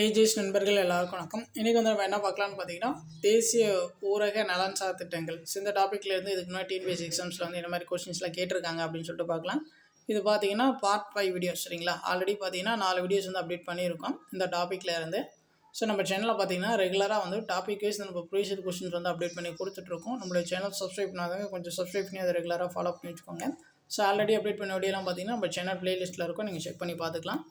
AGS நண்பர்கள் எல்லாருக்கும் வணக்கம். இன்றைக்கி வந்து நம்ம என்ன பார்க்கலாம்னு பார்த்தீங்கன்னா தேசிய ஊரக நலன் சார் திட்டங்கள். இந்த டாப்பிக்ல இருந்து இதுக்கு முன்னாடி டிஎன்பிஎஸ்சி எக்ஸாம்ஸில் வந்து இந்த மாதிரி கொஸ்டின்ஸ்லாம் கேட்டிருக்காங்க அப்படின்னு சொல்லிட்டு பார்க்கலாம். இது பார்த்தீங்கன்னா பார்ட் ஃபைவ் வீடியோஸ் சரிங்களா? ஆல்ரெடி பார்த்தீங்கன்னா நாலு வீடியோஸ் வந்து அப்டேட் பண்ணியிருக்கோம் இந்த டாப்பிக்கில் இருந்து. ஸோ நம்ம சேனலில் பார்த்தீங்கன்னா ரெகுலராக வந்து டாபிக் வைஸ் நம்ம ப்ரீவியஸ் கொஸ்டின்ஸ் வந்து அப்டேட் பண்ணி கொடுத்துட்ருக்கோம் நம்மளுடைய சேனல் சப்ஸ்கிரைப் பண்ணாதவங்க கொஞ்சம் சப்ஸ்கிரைப் பண்ணி அதை ரெகுலராக ஃபாலோ பண்ணி வச்சுக்கோங்க ஸோ ஆல்ரெடி அப்டேட் பண்ண வீடியோலாம் பார்த்தீங்கன்னா நம்ம சேனல் ப்ளேலிஸ்ட்டில் இருக்கும். நீங்கள் செக் பண்ணி பார்த்துக்கலாம்.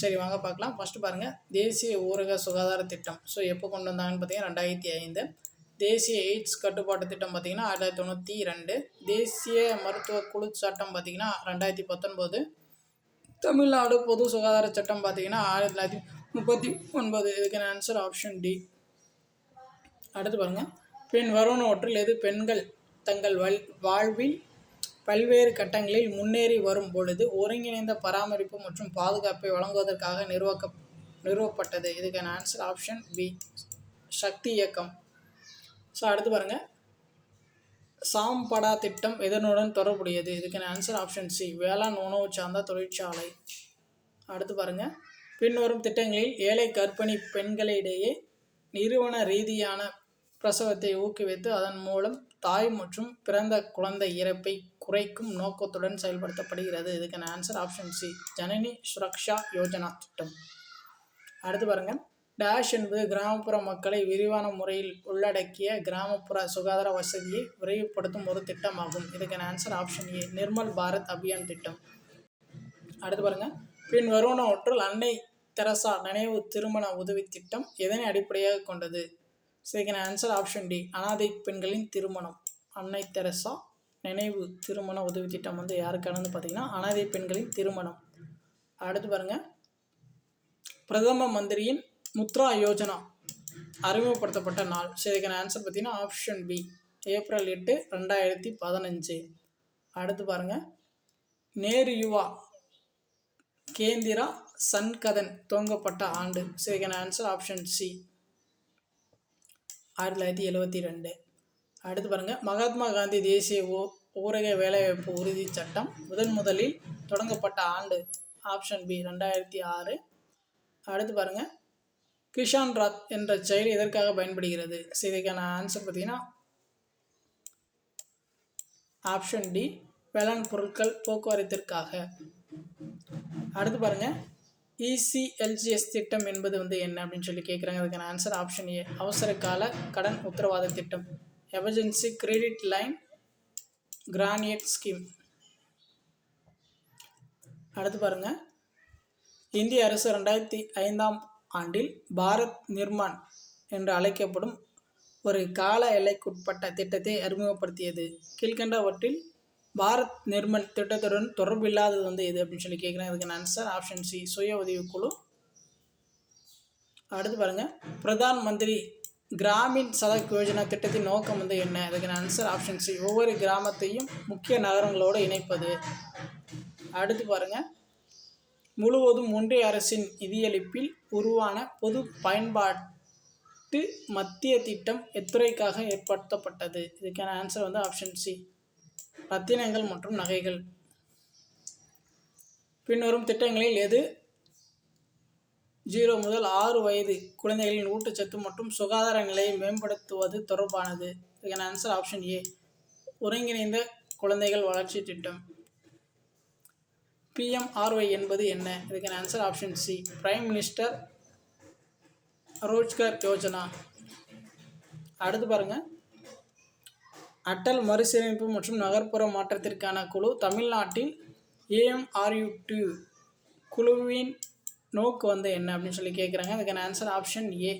சரி வாங்க பார்க்கலாம். ஃபஸ்ட்டு பாருங்கள் தேசிய ஊரக சுகாதார திட்டம். ஸோ எப்போ கொண்டு வந்தாங்கன்னு பார்த்தீங்கன்னா ரெண்டாயிரத்தி ஐந்து. தேசிய எய்ட்ஸ் கட்டுப்பாட்டு திட்டம் பார்த்தீங்கன்னா ஆயிரத்தி தொள்ளாயிரத்தி தொண்ணூற்றி ரெண்டு தேசிய மருத்துவ குழு சட்டம் பார்த்தீங்கன்னா ரெண்டாயிரத்தி பத்தொன்பது. தமிழ்நாடு பொது சுகாதார சட்டம் பார்த்தீங்கன்னா ஆயிரத்தி தொள்ளாயிரத்தி முப்பத்தி ஒன்பது. இதுக்கான ஆன்சர் ஆப்ஷன் டி அடுத்து பாருங்கள் பின் வருவனவற்றில் எது பெண்கள் தங்கள் வாழ்வில் பல்வேறு கட்டங்களில் முன்னேறி வரும் பொழுது ஒருங்கிணைந்த பராமரிப்பு மற்றும் பாதுகாப்பை வழங்குவதற்காக நிறுவக்க நிறுவப்பட்டது. இதுக்கான ஆன்சர் ஆப்ஷன் பி சக்தி இயக்கம். ஸோ அடுத்து பாருங்கள் சாம்படா திட்டம் எதனுடன் தொடர்புடையது? இதுக்கான ஆன்சர் ஆப்ஷன் சி வேளாண் உணவு சார்ந்த தொழிற்சாலை. அடுத்து பாருங்கள் பின்வரும் திட்டங்களில் ஏழை கர்ப்பிணி பெண்களிடையே நிறுவன ரீதியான பிரசவத்தை ஊக்குவித்து அதன் மூலம் தாய் மற்றும் பிறந்த குழந்தை இறப்பை குறைக்கும் நோக்கத்துடன் செயல்படுத்தப்படுகிறது. இதுக்கான answer option C Janani Suraksha Yojana திட்டம். அடுத்து பாருங்கள் டேஷ் என்பது கிராமப்புற மக்களை விரிவான முறையில் உள்ளடக்கிய கிராமப்புற சுகாதார வசதியை விரைவுபடுத்தும் ஒரு திட்டமாகும். இதுக்கான answer option A Nirmal Bharat Abhiyan திட்டம். அடுத்து பாருங்கள் பின் வருவனவற்றுள் அன்னை தெரசா நினைவு திருமண உதவி திட்டம் எதனை அடிப்படையாக கொண்டது? ஸோ இதுக்கான ஆன்சர் ஆப்ஷன் டி அனாதை பெண்களின் திருமணம். அன்னை தெரசா நினைவு திருமண உதவி திட்டம் வந்து யாருக்கானது பார்த்தீங்கன்னா அனாதை பெண்களின் திருமணம். அடுத்து பாருங்கள் பிரதம மந்திரியின் முத்ரா யோஜனா. அறிமுகப்படுத்தப்பட்ட நாள். சரி இதுக்கான ஆன்சர் பார்த்தீங்கன்னா ஆப்ஷன் பி ஏப்ரல் எட்டு ரெண்டாயிரத்தி பதினஞ்சு. அடுத்து பாருங்கள் நேரு யுவா. கேந்திரா சன்கதன் துவங்கப்பட்ட ஆண்டு. சரி இதுக்கான ஆன்சர் ஆப்ஷன் சி ஆயிரத்தி தொள்ளாயிரத்தி எழுபத்தி ரெண்டு. அடுத்து பாருங்கள் மகாத்மா காந்தி தேசிய ஓ ஊரக வேலைவாய்ப்பு உறுதி சட்டம் முதன் முதலில் தொடங்கப்பட்ட ஆண்டு ஆப்ஷன் பி ரெண்டாயிரத்தி ஆறு. அடுத்து பாருங்கள் கிஷான் ராத் என்ற செயல் எதற்காக பயன்படுகிறது? ஸோ இதுக்கான ஆன்சர் பார்த்தீங்கன்னா ஆப்ஷன் டி வேளாண் பொருட்கள் போக்குவரத்திற்காக. அடுத்து பாருங்கள் இசிஎல்ஜிஎஸ் திட்டம் என்பது வந்து என்ன அப்படின்னு சொல்லி கேட்குறாங்க அதுக்கான ஆன்சர் ஆப்ஷன் ஏ அவசர கால கடன் உத்தரவாத திட்டம். Emergency credit line guarantee scheme அடுத்து பாருங்கள் இந்திய அரசு ரெண்டாயிரத்தி ஐந்தாம் ஆண்டில் பாரத் நிர்மான் என்று அழைக்கப்படும் ஒரு கால எல்லைக்குட்பட்ட திட்டத்தை அறிமுகப்படுத்தியது. கீழ்கண்டவற்றில் பாரத் நிர்மல் திட்டத்துடன் தொடர்பு இல்லாதது வந்து எது அப்படின்னு சொல்லி கேட்குறேன். இதுக்கு ஆன்சர் ஆப்ஷன் சி சுய உதவிக்குழு. அடுத்து பாருங்கள் பிரதான் மந்திரி கிராமின் சதக் யோஜனா திட்டத்தின் நோக்கம் வந்து என்ன? இதுக்கு ஆன்சர் ஆப்ஷன் சி ஒவ்வொரு கிராமத்தையும் முக்கிய நகரங்களோடு இணைப்பது. அடுத்து பாருங்கள் முழுவதும் ஒன்றிய அரசின் நிதியளிப்பில் உருவான பொது பயன்பாட்டு மத்திய திட்டம் எத்துறைக்காக ஏற்படுத்தப்பட்டது. இதுக்கான ஆன்சர் வந்து ஆப்ஷன் சி ரத்தினங்கள் மற்றும் நகைகள். பின்வரும் திட்டங்களில் எது ஜீரோ முதல் ஆறு வயது குழந்தைகளின் ஊட்டச்சத்து மற்றும் சுகாதார நிலையை மேம்படுத்துவது தொடர்பானது. இதுக்கான ஆன்சர் ஆப்ஷன் ஏ ஒருங்கிணைந்த குழந்தைகள் வளர்ச்சி திட்டம். பிஎம்ஆர்ஒய் என்பது என்ன? இதுக்கான answer option C prime minister Rozgar Yojana அடுத்து பாருங்கள் அட்டல் மறுசீரமைப்பு மற்றும் நகர்ப்புற மாற்றத்திற்கான குழு தமிழ்நாட்டில் ஏஎம்ஆர்யூ டூ குழுவின் நோக்கு வந்து என்ன அப்படின்னு சொல்லி கேட்குறாங்க அதுக்கான ஆன்சர் ஆப்ஷன் ஏ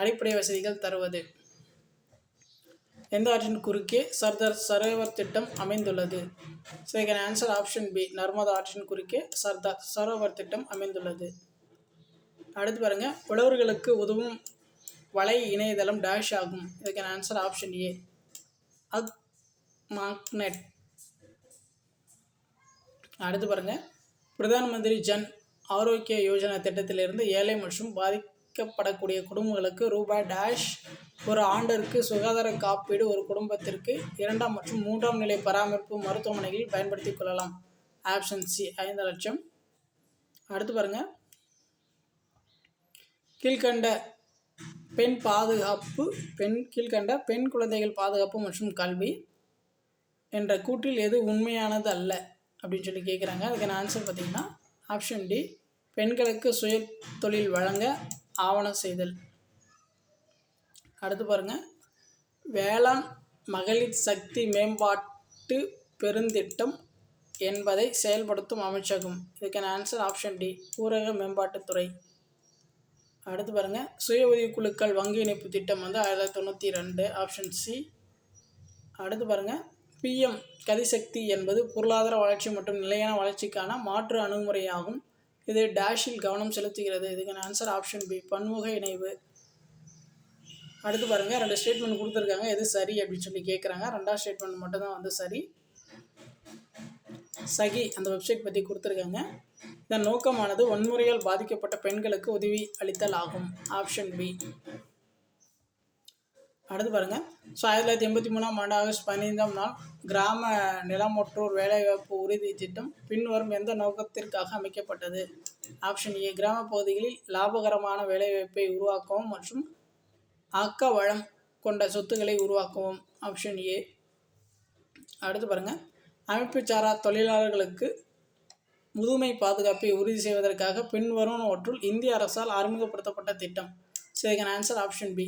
அடிப்படை வசதிகள் தருவது. எந்த ஆற்றின் குறுக்கே சர்தார் சரோவர் திட்டம் அமைந்துள்ளது? ஸோ இதுக்கான ஆன்சர் ஆப்ஷன் பி நர்மதா ஆற்றின் குறுக்கே சர்தார் சரோவர் திட்டம் அமைந்துள்ளது. அடுத்து பாருங்கள் உழவர்களுக்கு உதவும் வலை இணையதளம் டேஷ் ஆகும். இதுக்கான ஆன்சர் ஆப்ஷன் ஏ அக் மாக்னெட் அடுத்து பாருங்கள் பிரதான் மந்திரி ஜன் ஆரோக்கிய யோஜனா திட்டத்திலிருந்து ஏழை மற்றும் பாதிக்கப்படக்கூடிய குடும்பங்களுக்கு ரூபாய் டேஷ் ஒரு ஆண்டிற்கு சுகாதார காப்பீடு ஒரு குடும்பத்திற்கு இரண்டாம் மற்றும் மூன்றாம் நிலை பராமரிப்பு மருத்துவமனைகளில் பயன்படுத்தி கொள்ளலாம். ஆப்ஷன் சி ஐந்து லட்சம். அடுத்து பாருங்கள் கீழ்கண்ட பெண் பாதுகாப்பு பெண் கீழ்கண்ட பெண் குழந்தைகள் பாதுகாப்பு மற்றும் கல்வி என்ற கூற்றில் எது உண்மையானது அல்ல அப்படின்னு சொல்லி கேட்குறாங்க அதுக்கான ஆன்சர் பார்த்திங்கன்னா ஆப்ஷன் டி பெண்களுக்கு சுய தொழில் வழங்க ஆவணம் செய்தல். அடுத்து பாருங்கள் வேளாண் மகளிர் சக்தி மேம்பாட்டு பெருந்திட்டம் என்பதை செயல்படுத்தும் அமைச்சகம். இதுக்கான ஆன்சர் ஆப்ஷன் டி ஊரக மேம்பாட்டுத்துறை அடுத்து பாருங்கள் சுய உதவிக்குழுக்கள் வங்கி இணைப்பு திட்டம் வந்து ஆயிரத்தி தொள்ளாயிரத்தி தொண்ணூற்றி ரெண்டு ஆப்ஷன் சி அடுத்து பாருங்கள் பிஎம் கதிசக்தி என்பது பொருளாதார வளர்ச்சி மற்றும் நிலையான வளர்ச்சிக்கான மாற்று அணுகுமுறையாகும். இது டேஷில் கவனம் செலுத்துகிறது. இதுக்கான ஆன்சர் ஆப்ஷன் பி பன்முக இணைவு. அடுத்து பாருங்கள் ரெண்டு ஸ்டேட்மெண்ட் கொடுத்துருக்காங்க. எது சரி அப்படின்னு சொல்லி கேட்குறாங்க ரெண்டாவது ஸ்டேட்மெண்ட் மட்டும் தான் வந்து சரி. சகி அந்த வெப்சைட் பற்றி கொடுத்துருக்காங்க. இதன் நோக்கமானது வன்முறையால் பாதிக்கப்பட்ட பெண்களுக்கு உதவி அளித்தல் ஆகும். ஆப்ஷன் பி அடுத்து பாருங்கள் ஸோ ஆயிரத்தி தொள்ளாயிரத்தி எண்பத்தி மூணாம் ஆண்டு ஆகஸ்ட் பதினைந்தாம் நாள் கிராம நிலமற்றோர் வேலைவாய்ப்பு உறுதி திட்டம் பின்வரும் எந்த நோக்கத்திற்காக அமைக்கப்பட்டது? ஆப்ஷன் ஏ கிராம பகுதிகளில் லாபகரமான வேலைவாய்ப்பை உருவாக்கவும் மற்றும் ஆக்க வளம் கொண்ட சொத்துக்களை உருவாக்கவும். ஆப்ஷன் ஏ அடுத்து பாருங்கள் அமைப்பு சாரா தொழிலாளர்களுக்கு முதுமை பாதுகாப்பை உறுதி செய்வதற்காக பின்வரும் ஒற்றுள் இந்திய அரசால் அறிமுகப்படுத்தப்பட்ட திட்டம். ஸோ இதுக்கான ஆன்சர் ஆப்ஷன் பி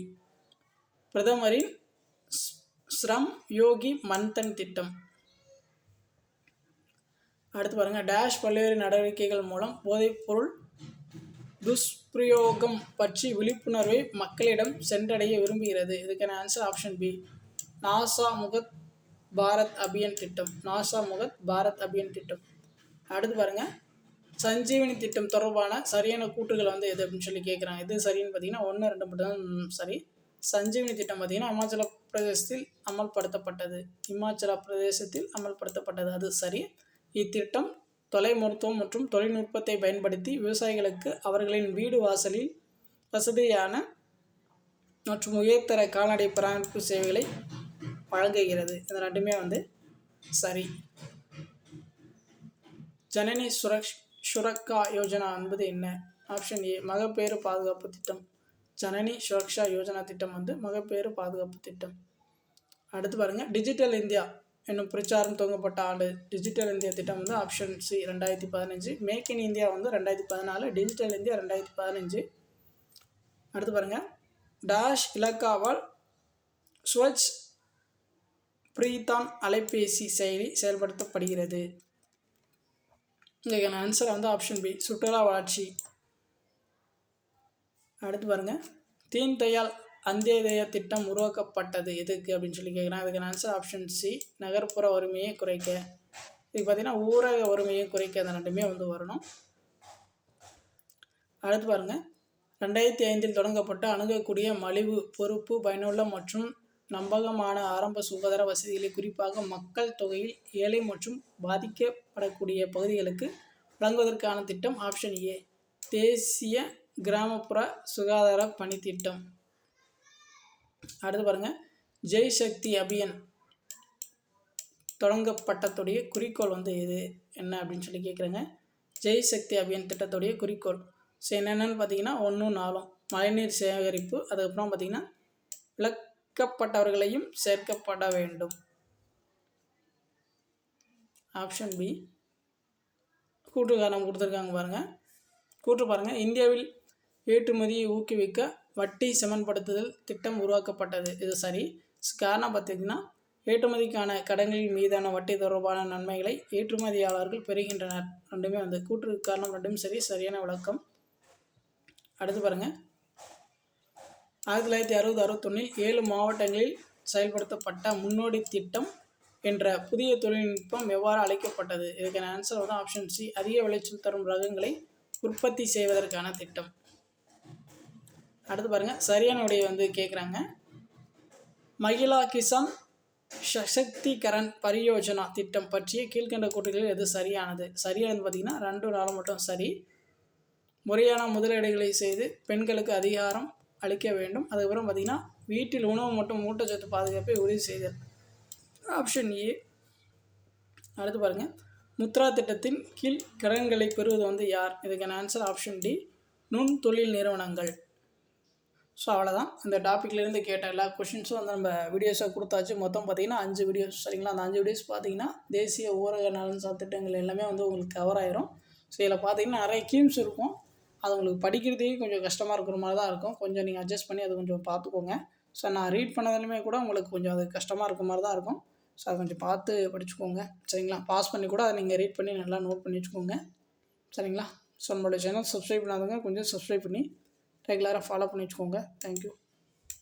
பிரதமரின் ஸ்ரம் யோகி மன்தன் திட்டம். அடுத்து பாருங்கள் டேஷ் பல்வேறு நடவடிக்கைகள் மூலம் போதைப்பொருள் துஷ்பிரயோகம் பற்றி விழிப்புணர்வை மக்களிடம் சென்றடைய விரும்புகிறது. இதுக்கான ஆன்சர் ஆப்ஷன் பி நாசா முகத் பாரத் அபியன் திட்டம். நாசா முகத் பாரத் அபியன் திட்டம். அடுத்து பாருங்கள் சஞ்சீவனி திட்டம் தொடர்பான சரியான கூற்றுகள் வந்து எது அப்படின்னு சொல்லி கேட்குறாங்க எது சரின்னு பார்த்தீங்கன்னா ஒன்று ரெண்டு மட்டும் தான் சரி. சஞ்சீவனி திட்டம் பார்த்திங்கன்னா அமாச்சல பிரதேசத்தில் அமல்படுத்தப்பட்டது. இமாச்சல பிரதேசத்தில் அமல்படுத்தப்பட்டது. அது சரி. இத்திட்டம் தொலை மருத்துவம் மற்றும் தொழில்நுட்பத்தை பயன்படுத்தி விவசாயிகளுக்கு அவர்களின் வீடு வாசலில் வசதியான மற்றும் உயர்தர கால்நடை பராமரிப்பு சேவைகளை வழங்குகிறது. இந்த ரெண்டுமே வந்து சரி. ஜனனி சுரக் சுரக்கா யோஜனா என்பது என்ன? ஆப்ஷன் ஏ மகப்பேறு பாதுகாப்பு திட்டம். ஜனனி சுரக்ஷா யோஜனா திட்டம் வந்து மகப்பேறு பாதுகாப்பு திட்டம். அடுத்து பாருங்கள் டிஜிட்டல் இந்தியா என்னும் பிரச்சாரம் துவங்கப்பட்ட ஆண்டு டிஜிட்டல் இந்தியா திட்டம் வந்து ஆப்ஷன் சி ரெண்டாயிரத்தி பதினஞ்சு. மேக் இன் இந்தியா வந்து ரெண்டாயிரத்தி பதினாலு. டிஜிட்டல் இந்தியா ரெண்டாயிரத்தி பதினஞ்சு. அடுத்து பாருங்கள் டாஷ் இலக்காவால் ஸ்வச் பிரீதான் அலைபேசி செயலி செயல்படுத்தப்படுகிறது. இதுக்கான ஆன்சர் வந்து ஆப்ஷன் பி சுற்றுலா வளர்ச்சி. அடுத்து பாருங்கள் தீன் தயாள் அந்தியோதய திட்டம் உருவாக்கப்பட்டது எதுக்கு அப்படின்னு சொல்லி கேட்குறேன் அதுக்கு ஆன்சர் ஆப்ஷன் சி நகர்ப்புற வறுமையை குறைக்க. இது பார்த்திங்கன்னா ஊரக வறுமையை குறைக்க அந்த ரெண்டுமே வந்து வரணும். அடுத்து பாருங்கள் ரெண்டாயிரத்தி ஐந்தில் தொடங்கப்பட்ட அணுகக்கூடிய மலிவு பொறுப்பு பயனுள்ள மற்றும் நம்பகமான ஆரம்ப சுகாதார வசதிகளை குறிப்பாக மக்கள் தொகையில் ஏழை மற்றும் பாதிக்கப்படக்கூடிய பகுதிகளுக்கு வழங்குவதற்கான திட்டம் ஆப்ஷன் ஏ தேசிய கிராமப்புற சுகாதார பணித்திட்டம். அடுத்து பாருங்கள் ஜெய் சக்தி அபியன். தொடங்கப்பட்டதுடைய குறிக்கோள் வந்து இது என்ன அப்படின்னு சொல்லி கேட்குறேங்க ஜெய் சக்தி அபியன் திட்டத்துடைய குறிக்கோள். ஸோ என்னென்னு பார்த்தீங்கன்னா ஒன்றும் நாளும் மழைநீர் சேகரிப்பு அதுக்கப்புறம் பார்த்திங்கன்னா விளக்கப்பட்டவர்களையும் சேர்க்கப்பட வேண்டும். Option B. கூட்டு காரணம் கொடுத்துருக்காங்க பாருங்கள் கூட்டு பாருங்கள் இந்தியாவில் ஏற்றுமதியை ஊக்குவிக்க வட்டி சமன்படுத்துதல் திட்டம் உருவாக்கப்பட்டது. இது சரி. காரணம் பார்த்திங்கன்னா ஏற்றுமதிக்கான கடன்களின் மீதான வட்டி தொடர்பான நன்மைகளை ஏற்றுமதியாளர்கள் பெறுகின்றனர். ரெண்டுமே வந்து கூற்று காரணம் ரெண்டும் சரி. சரியான விளக்கம். அடுத்து பாருங்கள் ஆயிரத்தி தொள்ளாயிரத்தி அறுபது அறுபத்தொன்னில் ஏழு மாவட்டங்களில் செயல்படுத்தப்பட்ட முன்னோடி திட்டம் என்ற புதிய தொழில்நுட்பம் எவ்வாறு அழைக்கப்பட்டது? இதுக்கான ஆன்சர் வந்து ஆப்ஷன் சி அதிக விளைச்சல் தரும் ரகங்களை உற்பத்தி செய்வதற்கான திட்டம். அடுத்து பாருங்கள் சரியான உடைய வந்து கேட்குறாங்க மகிழா கிசான் சசக்திகரன் பரியோஜனா திட்டம் பற்றிய கீழ்கண்ட கூட்டுகளில் எது சரியானது? சரியானது பார்த்திங்கன்னா ரெண்டு நாளும் மட்டும் சரி. முறையான முதலீடுகளை செய்து பெண்களுக்கு அதிகாரம் அளிக்க வேண்டும். அதுக்கப்புறம் பார்த்திங்கன்னா வீட்டில் உணவு மற்றும் ஊட்டச்சத்து பாதுகாப்பை உறுதி செய்தல். Option A. அடுத்து பாருங்கள் முத்ரா திட்டத்தின் கீழ் கடன்களை பெறுவது வந்து யார்? இதுக்கான ஆன்சர் ஆப்ஷன் டி. நுண் தொழில் நிறுவனங்கள். ஸோ அவ்வளோதான் இந்த டாப்பிக்லேருந்து கேட்ட எல்லா கொஷின்ஸும் வந்து நம்ம வீடியோஸாக கொடுத்தாச்சு. மொத்தம் பார்த்தீங்கன்னா அஞ்சு வீடியோஸ் சரிங்களா? அந்த அஞ்சு வீடியோஸ் பார்த்தீங்கன்னா தேசிய ஊரக நலன் சார் திட்டங்கள் எல்லாமே வந்து உங்களுக்கு கவர் ஆயிரும். ஸோ இதில் பார்த்தீங்கன்னா நிறைய ஸ்கீம்ஸ் இருக்கும். அது உங்களுக்கு படிக்கிறதே கொஞ்சம் கஷ்டமாக இருக்கிற மாதிரி தான் இருக்கும். கொஞ்சம் நீங்கள் அட்ஜஸ்ட் பண்ணி அதை கொஞ்சம் பார்த்துக்கோங்க ஸோ நான் ரீட் பண்ணதுலையுமே கூட உங்களுக்கு கொஞ்சம் அது கஷ்டமாக இருக்க மாதிரி தான் இருக்கும். ஸோ அதை கொஞ்சம் பார்த்து படிச்சுக்கோங்க. சரிங்களா? பாஸ் பண்ணி கூட அதை நீங்கள் ரீட் பண்ணி நல்லா நோட் பண்ணி வச்சுக்கோங்க. சரிங்களா? ஸோ நம்மளோட சேனல் சப்ஸ்கிரைப் பண்ணாதவங்க கொஞ்சம் சப்ஸ்கிரைப் பண்ணி ரெகுலராக ஃபாலோ பண்ணி வச்சுக்கோங்க. தேங்க்யூ